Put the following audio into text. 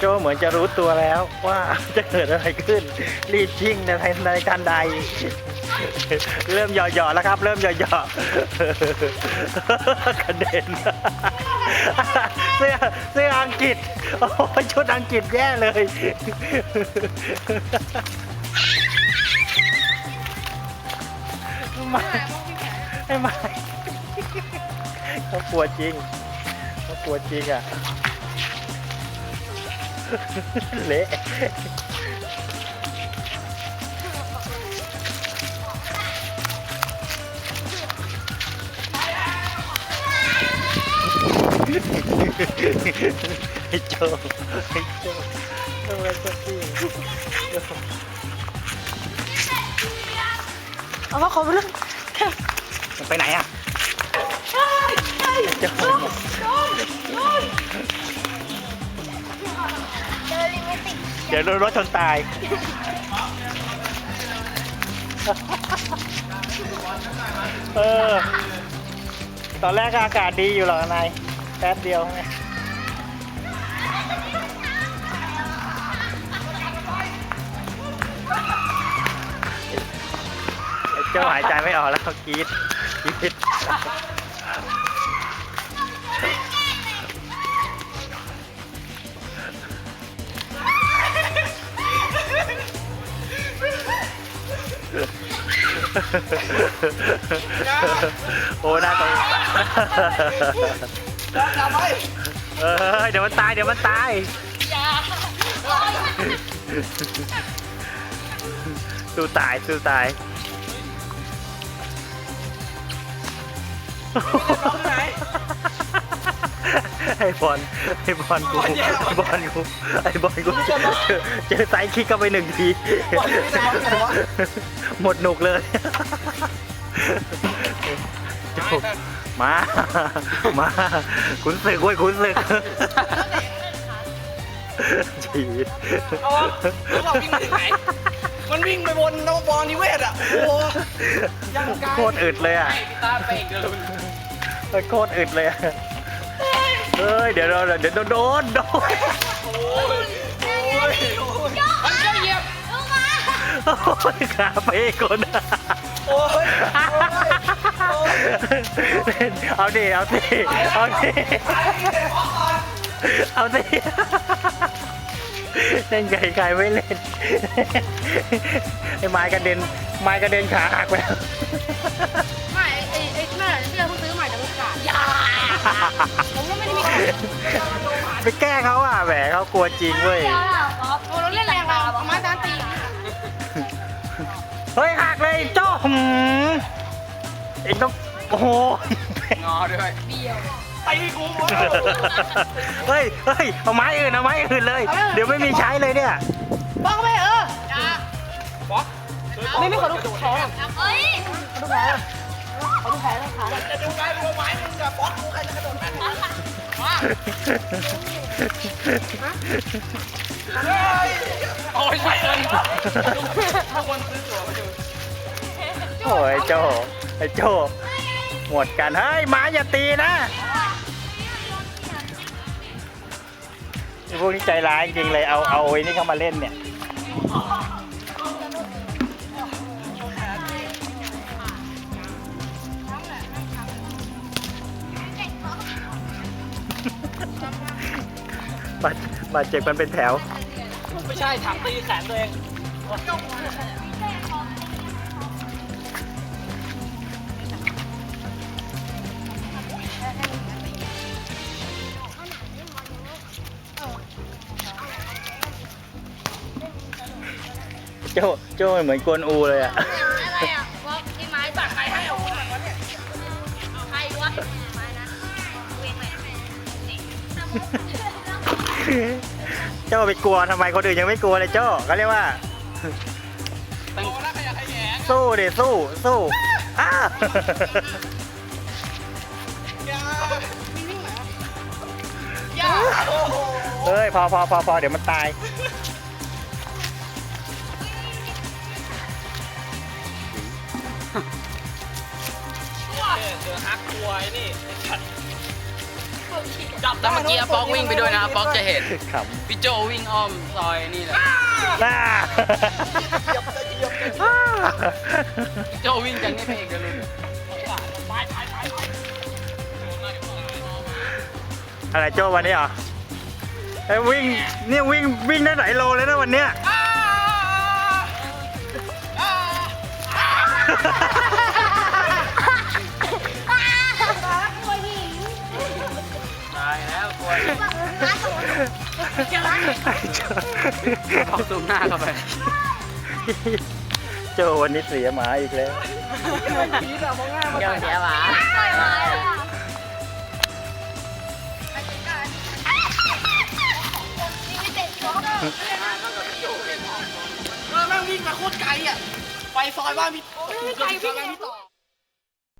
โจเหมือนจะรู้ตัวแล้วว่าจะเกิดอะไรขึ้น รีบชิ่งในรายการใด เริ่มหย่อๆแล้วครับ เริ่มหย่อๆกระเด็นเสื้อ กฤษ โอ้ยชุดอังกฤษแย่เลยมาให้มาเขากลัวจริงเขากลัวจริงอะ เละ ไอ้โจไอ้โจทำไมสักทีเอาว่าเขาไปเรื่องไปไหนอะโจเจอลิมิติเดี๋ยวรถชนตายเออตอนแรกอากาศดีอยู่หรอกนาย แป๊บเดียวไงเจ้าหายใจไม่ออกแล้วกรีดกรีดโอ้น่าตก เออเดี๋ยวมันตายเดี๋ยวมันตายสู้ตายสู้ตายไอ้บอลไอ้บอลกูไอ้บอลกูไอ้บอลกูเจอไซด์คิกเข้าไปหนึ่งทีหมดหนุกเลยจบ มา มา คุณศึกเว้ยคุณศึกชีวิตเอาวะแล้วบอกวิ่งไปถึงไหน มันวิ่งไปบนนวบอลนิเวศอะ โอ้โหยังไกลโคตรอึดเลยอะตาเป่งเดินโคตรอึดเลยอะเฮ้ย เดี๋ยวเราเดี๋ยวโดนโดนโดนโอ้ยโอ้ยมันจะเหยียบลูกมาโอ้ยขาไปคน โอ้ย เอาดิเอาดิเอาดิเอาดิเล่นไก่ไก่ไม่เล่นไอ้ไม้กระเด็นไม้กระเด็นขาหักไปแล้วไม่ไอ้ไอ้แม่ที่เราเพิ่งซื้อใหม่แต่มันขาดยาผมก็ไม่ได้มีไปแกล้งเขาอะแหมเขากลัวจริงเว้ยโอ้เราเล่นแรงเราเอาไม้ตานตีเฮ้ยหักเลยโจ้หืมเองต้อง โอ้โหงอด้วยเบี้ยวตีกูหมดเฮ้ยเฮ้ยเอาไม้อื่นเอาไม้อื่นเลย เดี๋ยวไม่มีใช้เลยเนี่ยบ้องไปเออบล็อกไม่ไม่ขอดูแผลเฮ้ยขอดูแผลขอดูแผลเลยค่ะจะดูไงดูไม้มึงกับบล็อกกูใครจะกระโดดแม่นโอ้ยใช่เลยถ้าคนซื้อตั๋วมาดูโอ้ยไอ้โจไอ้โจ หมดกัน เฮ้ยหมาอย่าตีนะไอ้พวกนี้ใจร้ายจริงเลยเอาเอาไอ้นี่เข้ามาเล่นเนี่ยบาดบาดเจ็บกันเป็นแถว ไม่ใช่ถังตีแขนตัวเอง โจโจเหมือนกวนอูเลยอะอะไรอะว่าที่ไม้ตัดใครให้เอาใครวะไม้นะเว้นไหนเจ้าไปกลัวทำไมคนอื่นยังไม่กลัวเลยเจ้าเขาเรียกว่าโตแล้วขยะแขยงสู้ดิสู้สู้อ้าอย่าอย่าโอ้โหเฮ้ยพอพอพอพอเดี๋ยวมันตาย เจอฮักกลัวไอ้นี่ไอ้สัตว์เอจับแล้วเมื่อกี้อาป๊อกวิ่งไปด้วยนะอาป๊อกจะเห็นขพี่โจวิ่งอ้อมซอยนี่แหละำอ่าเหยียบจะเหยียบจะเหยียบพี่โจวิ่งจากนี่ไปเอกเดลุนอะไรโจ้วันนี้เหรอไอ้ยวิ่งเนี่ยวิ่งวิ่งได้หลายโลเลยนะวันเนี้ย โจ้เอาซูมหน้าเข้าไปโจวันนี้เสียหมาอีกแล้วพีดอะมองหน้ามาเจ้าเสียหมาปล่อยไม้เลยอะเออแม่งวิ่งมาโคตรไกลอะ ไปซอยบ้านพี่ไกลวิ่งบ้านพี่ต่อ